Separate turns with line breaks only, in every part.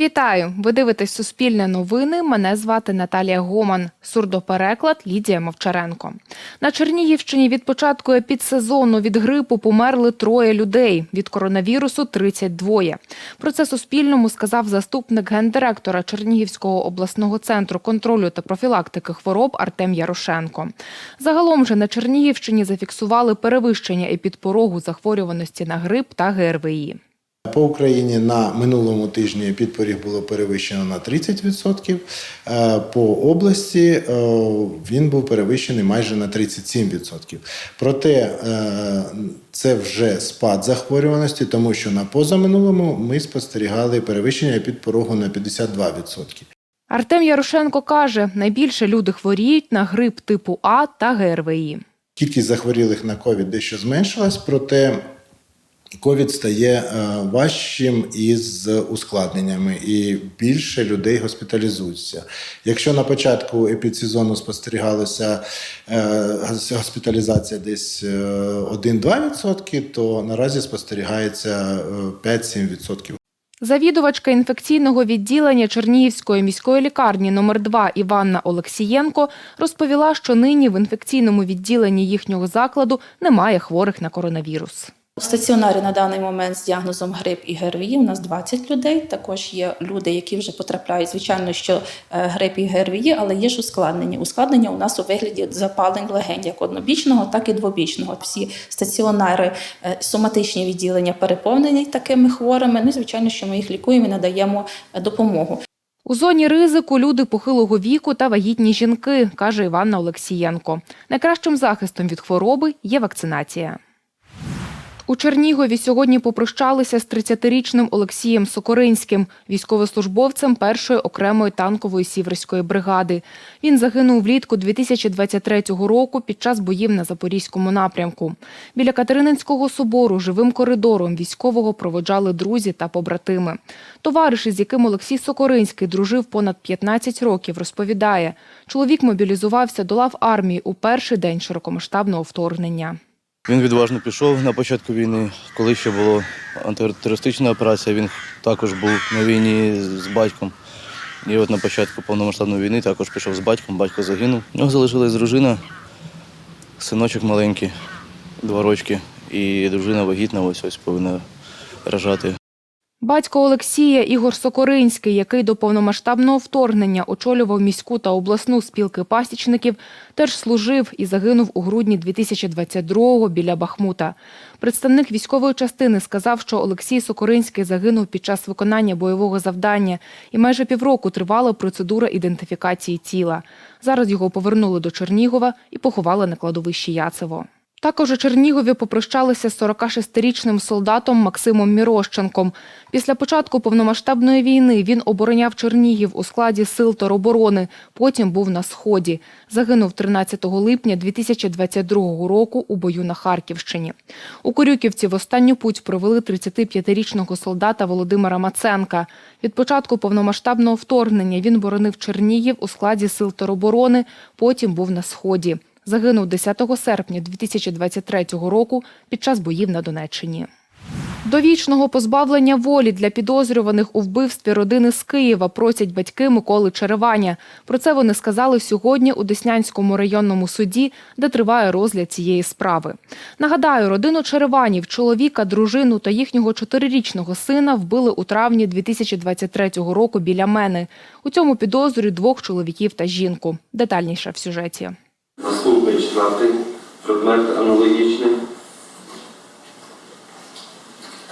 Вітаю! Ви дивитесь Суспільне новини. Мене звати Наталія Гоман. Сурдопереклад Лідія Мовчаренко. На Чернігівщині від початку епідсезону від грипу померли троє людей. Від коронавірусу 32. Про це Суспільному сказав заступник гендиректора Чернігівського обласного центру контролю та профілактики хвороб Артем Ярошенко. Загалом же на Чернігівщині зафіксували перевищення епідпорогу захворюваності на грип та ГРВІ.
По Україні на минулому тижні підпоріг було перевищено на 30%. Е, По області е, він був перевищений майже на 37%. Проте е, це вже спад захворюваності, тому що на позаминулому ми спостерігали перевищення підпорогу на 52%.
Артем Ярошенко каже, найбільше люди хворіють на грип типу А та ГРВІ.
Кількість захворілих на ковід дещо зменшилась, проте ковід стає е, важчим із ускладненнями, і більше людей госпіталізуються. Якщо на початку епідсезону спостерігалася е, госпіталізація десь е, 1-2%, то наразі спостерігається е, 5-7%.
Завідувачка інфекційного відділення Чернігівської міської лікарні номер 2 Іванна Олексієнко розповіла, що нині в інфекційному відділенні їхнього закладу немає хворих на коронавірус.
У стаціонарі на даний момент з діагнозом грип і ГРВІ у нас 20 людей. Також є люди, які вже потрапляють, звичайно, що е, грип і ГРВІ, але є ж ускладнення. Ускладнення у нас у вигляді запалень легень, як однобічного, так і двобічного. Всі стаціонари, е, соматичні відділення переповнені такими хворими. Ну звичайно, що ми їх лікуємо і надаємо е, допомогу.
У зоні ризику люди похилого віку та вагітні жінки, каже Іванна Олексієнко. Найкращим захистом від хвороби є вакцинація. У Чернігові сьогодні попрощалися з 30-річним Олексієм Сокоринським, військовослужбовцем першої окремої танкової сіверської бригади. Він загинув влітку 2023 року під час боїв на Запорізькому напрямку. Біля Катерининського собору живим коридором військового проводжали друзі та побратими. Товариш, із яким Олексій Сокоринський дружив понад 15 років, розповідає, чоловік мобілізувався до лав армії у перший день широкомасштабного вторгнення.
Він відважно пішов на початку війни, коли ще була антитерористична операція. Він також був на війні з батьком. І от на початку повномасштабної війни також пішов з батьком, батько загинув. У нього залишилась дружина, синочок маленький, два рочки, і дружина вагітна, ось ось повинна рожати.
Батько Олексія Ігор Сокоринський, який до повномасштабного вторгнення очолював міську та обласну спілки пасічників, теж служив і загинув у грудні 2022-го біля Бахмута. Представник військової частини сказав, що Олексій Сокоринський загинув під час виконання бойового завдання, і майже півроку тривала процедура ідентифікації тіла. Зараз його повернули до Чернігова і поховали на кладовищі Яцево. Також у Чернігові попрощалися з 46-річним солдатом Максимом Мірощенком. Після початку повномасштабної війни він обороняв Чернігів у складі сил тероборони, потім був на Сході. Загинув 13 липня 2022 року у бою на Харківщині. У Корюківці в останню путь провели 35-річного солдата Володимира Маценка. Від початку повномасштабного вторгнення він боронив Чернігів у складі сил тероборони, потім був на Сході. Загинув 10 серпня 2023 року під час боїв на Донеччині. Довічного позбавлення волі для підозрюваних у вбивстві родини з Києва просять батьки Миколи Череваня. Про це вони сказали сьогодні у Деснянському районному суді, де триває розгляд цієї справи. Нагадаю, родину Череванів, чоловіка, дружину та їхнього чотирирічного сина вбили у травні 2023 року біля мене. У цьому підозрюють двох чоловіків та жінку. Детальніше в сюжеті.
Наступний четвертий предмет аналогічний.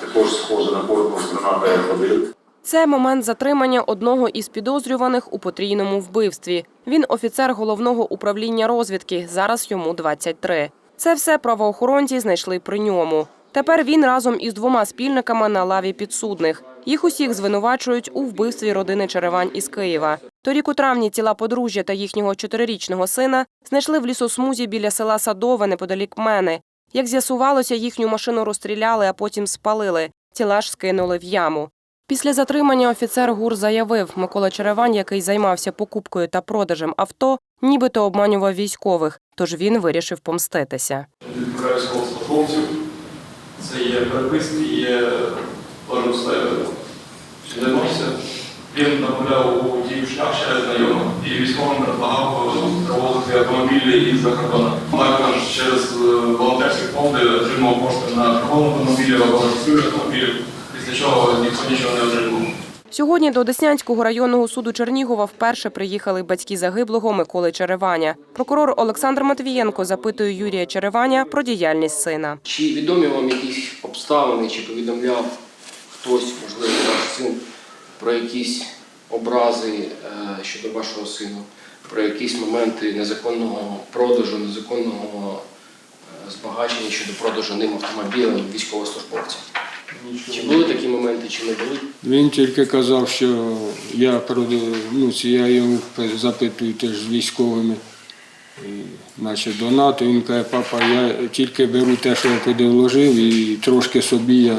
Також схоже на корпус гранати F1.
Це момент затримання одного із підозрюваних у потрійному вбивстві. Він офіцер головного управління розвідки. Зараз йому 23. Це все правоохоронці знайшли при ньому. Тепер він разом із двома спільниками на лаві підсудних. Їх усіх звинувачують у вбивстві родини Черевань із Києва. Торік у травні тіла подружжя та їхнього чотирирічного сина знайшли в лісосмузі біля села Садове неподалік мене. Як з'ясувалося, їхню машину розстріляли, а потім спалили. Тіла ж скинули в яму. Після затримання офіцер ГУР заявив, Микола Черевань, який займався покупкою та продажем авто, нібито обманював військових, тож він вирішив помститися.
відправляю військовослужбовців. Це є переписки, є кожен себе. Чи не можете? Він направляв у дію шлях через знайомих і військовим предлагав проводити автомобілі із-за кордону. Також через е, волонтерські фонди отримав кошти на автомобілів або на автомобілів, після чого ніхто нічого не отримав.
Сьогодні до Деснянського районного суду Чернігова вперше приїхали батьки загиблого Миколи Череваня. Прокурор Олександр Матвієнко запитує Юрія Череваня про діяльність сина.
Чи відомі вам якісь обставини, чи повідомляв хтось, можливо, ваш син, про якісь образи е, щодо вашого сина, про якісь моменти незаконного продажу, незаконного е, збагачення щодо продажу ним автомобіля військовослужбовців? Чи були такі моменти, чи не були?
Він тільки казав, що я ну, я його запитую теж з військовими, і, наче донат, Він каже, папа, я тільки беру те, що я туди вложив, і трошки собі я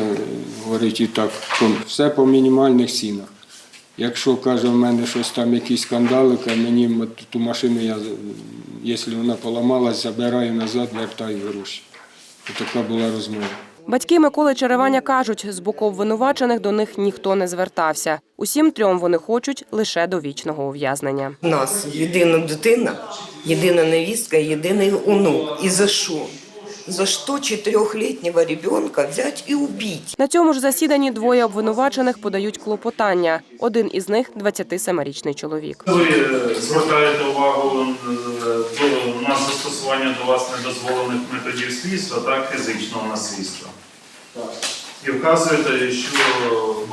говорить і так. Все по мінімальних цінах. Якщо каже, в мене щось там якісь скандали, мені ту машину я, якщо вона поламалась, забираю назад, вертаю гроші. Така була розмова.
Батьки Миколи Череваня кажуть, з боку обвинувачених до них ніхто не звертався. Усім трьом вони хочуть лише довічного ув'язнення.
У нас єдина дитина, єдина невістка, єдиний онук. І за що? За що чотирьохлітнього ребенка взяти і убити?
На цьому ж засіданні двоє обвинувачених подають клопотання. Один із них – 27-річний чоловік.
Ви е, звертаєте увагу е, до- на застосування до вас недозволених методів слідства, так, фізичного насильства. І вказуєте, що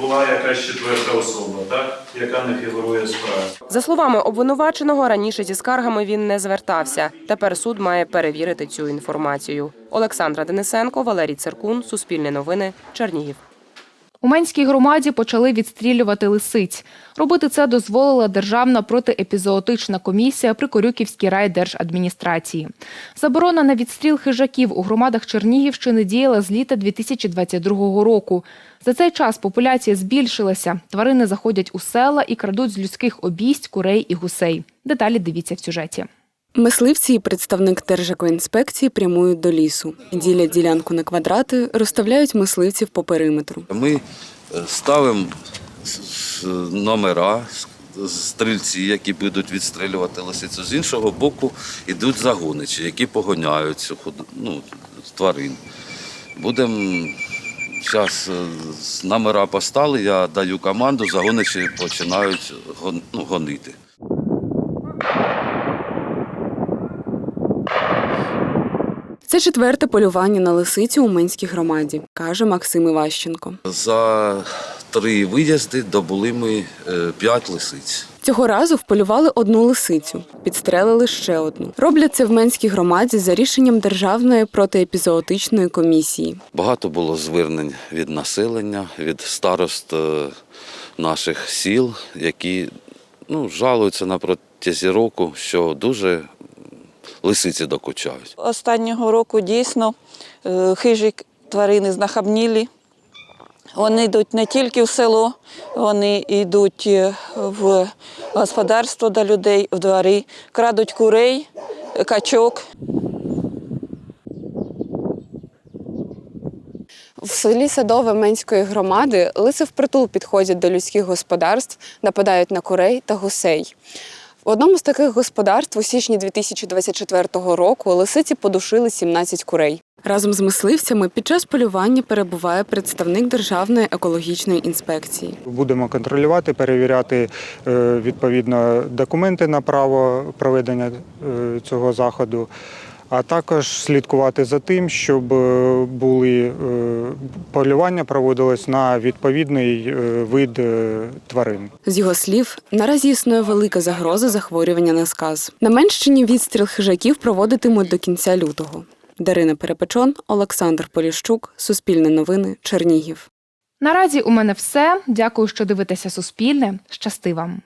була якась четверта особа, так, яка не фігурує в справі.
За словами обвинуваченого, раніше зі скаргами він не звертався. Тепер суд має перевірити цю інформацію. Олександра Денисенко, Валерій Циркун, Суспільне новини, Чернігів.
У Менській громаді почали відстрілювати лисиць. Робити це дозволила Державна протиепізоотична комісія при Корюківській райдержадміністрації. Заборона на відстріл хижаків у громадах Чернігівщини діяла з літа 2022 року. За цей час популяція збільшилася. Тварини заходять у села і крадуть з людських обійсть курей і гусей. Деталі дивіться в сюжеті.
Мисливці і представник Держекоінспекції прямують до лісу. Ділять ділянку на квадрати, розставляють мисливців по периметру.
Ми е, ставимо номера, стрільці, які будуть відстрілювати лисицю. З іншого боку йдуть загоничі, які погоняють цю ну, тварин. Будемо зараз номера постали, я даю команду, загоничі починають ну, гонити.
Це четверте полювання на лисицю у Менській громаді, каже Максим Іващенко.
За три виїзди добули ми е, п'ять лисиць.
Цього разу вполювали одну лисицю, підстрелили ще одну. Роблять це в Менській громаді за рішенням Державної протиепізоотичної комісії.
Багато було звернень від населення, від старост е, наших сіл, які ну, жалуються на протязі року, що дуже лисиці докучають.
Останнього року дійсно е, хижі тварини знахабнілі. Вони йдуть не тільки в село, вони йдуть е, в господарство до людей, в двори, крадуть курей, качок.
В селі Садове Менської громади лиси впритул підходять до людських господарств, нападають на курей та гусей. В одному з таких господарств у січні 2024 року лисиці подушили 17 курей. Разом з мисливцями під час полювання перебуває представник Державної екологічної інспекції.
Будемо контролювати, перевіряти е, відповідно документи на право проведення е, цього заходу, а також слідкувати за тим, щоб е, були е, полювання проводилось на відповідний е, вид тварин.
З його слів, наразі існує велика загроза захворювання на сказ. На Менщині відстріл хижаків проводитимуть до кінця лютого. Дарина Перепечон, Олександр Поліщук, Суспільне новини, Чернігів.
Наразі у мене все. Дякую, що дивитеся Суспільне. Щасти вам.